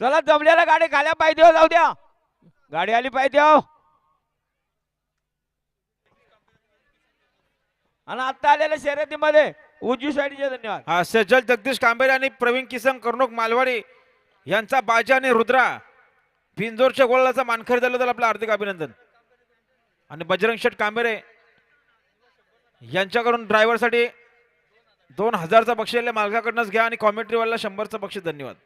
चला जमल्याला गाडी खाल्या पाहिजे हो, जाऊ द्या. गाडी आली पाहिजे हो. आणि आता आलेल्या शर्यतीमध्ये उजवी साईडचे धन्यवाद. हा सज्जल जगदीश कांबेरे आणि प्रवीण किसन कर्णोक मालवाडी यांचा बाजा आणि रुद्रा पिंजोरच्या गोळाचा मानखरी झालं तर आपलं हार्दिक अभिनंदन. आणि बजरंग शेठ कांबेरे यांच्याकडून ड्रायव्हरसाठी दोन हजारचा बक्षीस मालकाकडनंच घ्या आणि कॉमेंट्रीवाला शंभरचं बक्षीस धन्यवाद.